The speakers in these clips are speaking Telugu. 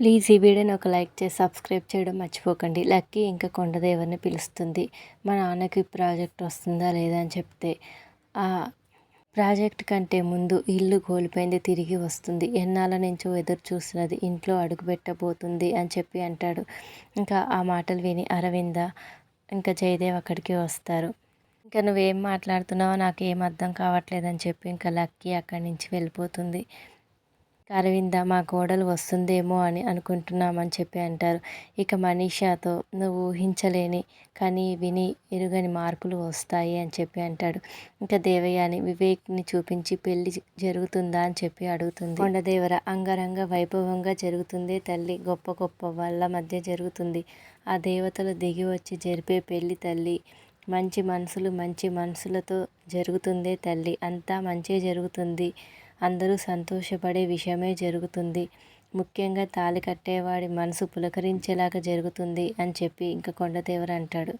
ప్లీజ్ ఈ వీడియోని ఒక లైక్ చేసి సబ్స్క్రైబ్ చేయడం మర్చిపోకండి. లక్కీ ఇంకా కొండదేవర్ని పిలుస్తుంది. మా నాన్నకి ప్రాజెక్ట్ వస్తుందా లేదా అని చెప్తే ఆ ప్రాజెక్ట్ కంటే ముందు ఇల్లు కోల్పోయింది తిరిగి వస్తుంది. ఎన్నాళ్ళ నుంచో ఎదురు చూస్తున్నది ఇంట్లో అడుగుపెట్టబోతుంది అని చెప్పి అంటాడు. ఇంకా ఆ మాటలు విని అరవింద ఇంకా జయదేవ్ అక్కడికి వస్తారు. ఇంకా నువ్వేం మాట్లాడుతున్నావో నాకు ఏం అర్థం కావట్లేదని చెప్పి ఇంకా లక్కీ అక్కడి నుంచి వెళ్ళిపోతుంది. అరవింద మా కోడలు వస్తుందేమో అని అనుకుంటున్నామని చెప్పి అంటారు. ఇక మనీషాతో నువ్వు ఊహించలేని కానీ విని ఎరుగని మార్పులు వస్తాయి అని చెప్పి అంటాడు. ఇంకా దేవయాని వివేక్ని చూపించి పెళ్ళి జరుగుతుందా అని చెప్పి అడుగుతుంది. కొండదేవర అంగరంగ వైభవంగా జరుగుతుంది తల్లి గొప్ప గొప్ప వాళ్ళ మధ్య జరుగుతుంది. ఆ దేవతలు దిగి వచ్చి జరిపే పెళ్ళి తల్లి మంచి మనసులు మంచి మనసులతో జరుగుతుందే తల్లి అంతా మంచి జరుగుతుంది. అందరూ సంతోషపడే విషయమే జరుగుతుంది. ముఖ్యంగా తాళి కట్టేవాడి మనసు పులకరించేలాగా జరుగుతుంది అని చెప్పి ఇంకా కొండదేవర అంటాడు.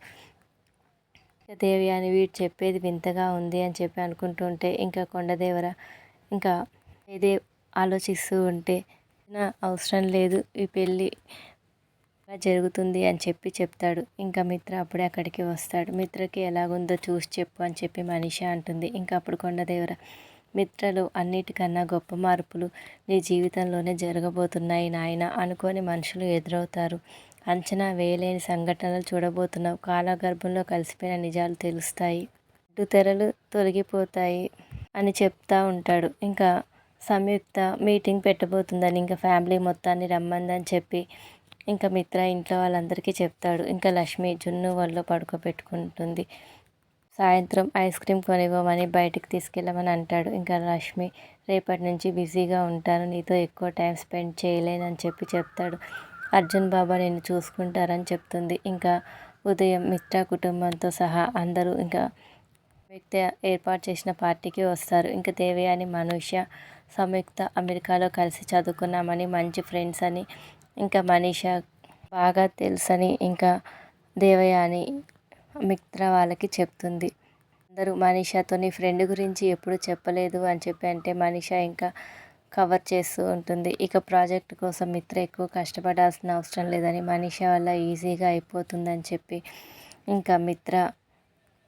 దేవి అని వీడు చెప్పేది వింతగా ఉంది అని చెప్పి అనుకుంటుంటే ఇంకా కొండదేవర ఇంకా ఇదే ఆలోచిస్తూ ఉంటే నా అవసరం లేదు ఈ పెళ్ళి జరుగుతుంది అని చెప్పి చెప్తాడు. ఇంకా మిత్ర అప్పుడే అక్కడికి వస్తాడు. మిత్రకి ఎలాగుందో చూసి చెప్పు అని చెప్పి మనిషి అంటుంది. ఇంకా అప్పుడు కొండదేవర మిత్రలు అన్నిటికన్నా గొప్ప మార్పులు నీ జీవితంలోనే జరగబోతున్నాయి నాయన అనుకోని మనుషులు ఎదురవుతారు. అంచనా వేయలేని సంఘటనలు చూడబోతున్నావు. కాలగర్భంలో కలిసిపోయిన నిజాలు తెలుస్తాయి. అడ్డు తెరలు తొలగిపోతాయి అని చెప్తా ఉంటాడు. ఇంకా సంయుక్త మీటింగ్ పెట్టబోతుందని ఇంకా ఫ్యామిలీ మొత్తాన్ని రమ్మందని చెప్పి ఇంకా మిత్ర ఇంట్లో వాళ్ళందరికీ చెప్తాడు. ఇంకా లక్ష్మి జున్ను వాళ్ళు పడుకోబెట్టుకుంటుంది. సాయంత్రం ఐస్ క్రీమ్ కొనివ్వమని బయటికి తీసుకెళ్ళమని అంటాడు. ఇంకా రష్మి రేపటి నుంచి బిజీగా ఉంటాను నీతో ఎక్కువ టైం స్పెండ్ చేయలేనని చెప్పి చెప్తాడు. అర్జున్ బాబా నేను చూసుకుంటారని చెప్తుంది. ఇంకా ఉదయం మిత్రా కుటుంబంతో సహా అందరూ ఇంకా వ్యక్తి ఏర్పాటు చేసిన పార్టీకి వస్తారు. ఇంకా దేవయాని మనుష్య సంయుక్త అమెరికాలో కలిసి చదువుకున్నామని మంచి ఫ్రెండ్స్ అని ఇంకా మనీష బాగా తెలుసని ఇంకా దేవయాని మిత్ర వాళ్ళకి చెప్తుంది. అందరూ మనీషాతో నీ ఫ్రెండ్ గురించి ఎప్పుడు చెప్పలేదు అని చెప్పి అంటే మనీషా ఇంకా కవర్ చేస్తూ ఉంటుంది. ఇక ప్రాజెక్ట్ కోసం మిత్ర ఎక్కువ కష్టపడాల్సిన అవసరం లేదని మనీష వల్ల ఈజీగా అయిపోతుందని చెప్పి ఇంకా మిత్ర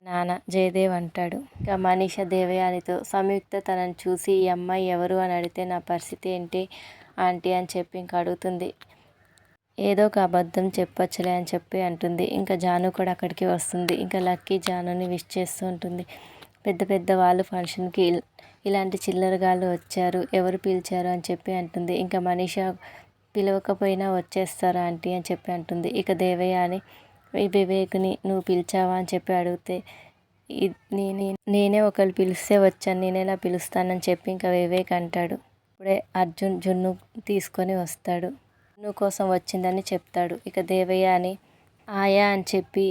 నాన్న జయదేవ్ అంటాడు. ఇంకా మనీష దేవయానితో సంయుక్త తనను చూసి ఈ అమ్మాయి ఎవరు? అని అడిగితే నా పరిస్థితి ఏంటి ఆంటీ? అని చెప్పి ఇంకా అడుగుతుంది. ఏదో ఒక అబద్ధం చెప్పొచ్చులే అని చెప్పి అంటుంది. ఇంకా జాను కూడా అక్కడికి వస్తుంది. ఇంకా లక్కీ జానుని విష్ చేస్తూ ఉంటుంది. పెద్ద పెద్ద వాళ్ళు ఫంక్షన్కి ఇలాంటి చిల్లరగాళ్ళు వచ్చారు. ఎవరు పిలిచారు అని చెప్పి అంటుంది. ఇంకా మనీష పిలవకపోయినా వచ్చేస్తారా ఆంటీ అని చెప్పి అంటుంది. ఇక దేవయ్య అని వివేక్ని నువ్వు పిలిచావా? అని చెప్పి అడిగితే నేనే నేనే ఒకళ్ళు పిలిస్తే వచ్చాను. నేను ఎలా పిలుస్తానని చెప్పి ఇంకా వివేక్ అంటాడు. ఇప్పుడే అర్జున్ జున్ను తీసుకొని వస్తాడు. నువ్వు కోసం వచ్చిందని చెప్తాడు. ఇక దేవయ్య అని ఆయా అని చెప్పి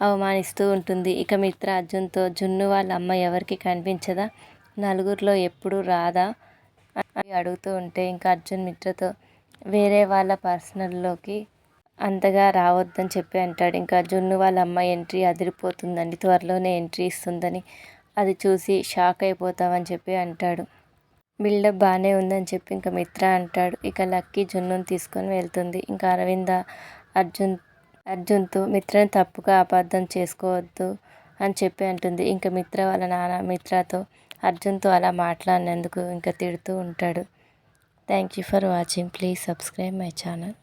అవమానిస్తూ ఉంటుంది. ఇక మిత్ర అర్జున్తో జున్ను వాళ్ళ అమ్మ ఎవరికి కనిపించదా? నలుగురిలో ఎప్పుడు రాదా? అని అడుగుతూ ఉంటే ఇంకా అర్జున్ మిత్రతో వేరే వాళ్ళ పర్సనల్లోకి అంతగా రావద్దని చెప్పి అంటాడు. ఇంకా జున్ను వాళ్ళ అమ్మ ఎంట్రీ అదిరిపోతుందండి. త్వరలోనే ఎంట్రీ ఇస్తుందని అది చూసి షాక్ అయిపోతామని చెప్పి అంటాడు. బిల్డప్ బాగానే ఉందని చెప్పి ఇంకా మిత్ర అంటాడు. ఇక లక్కీ జున్నుని తీసుకొని వెళ్తుంది. ఇంకా అరవింద అర్జున్ అర్జున్తో మిత్రని తప్పుగా అపార్థం చేసుకోవద్దు అని చెప్పి అంటుంది. ఇంకా మిత్ర వాళ్ళ నాన్న మిత్రతో అర్జున్తో అలా మాట్లాడినందుకు ఇంకా తిడుతూ ఉంటాడు. Thank you for watching please subscribe my channel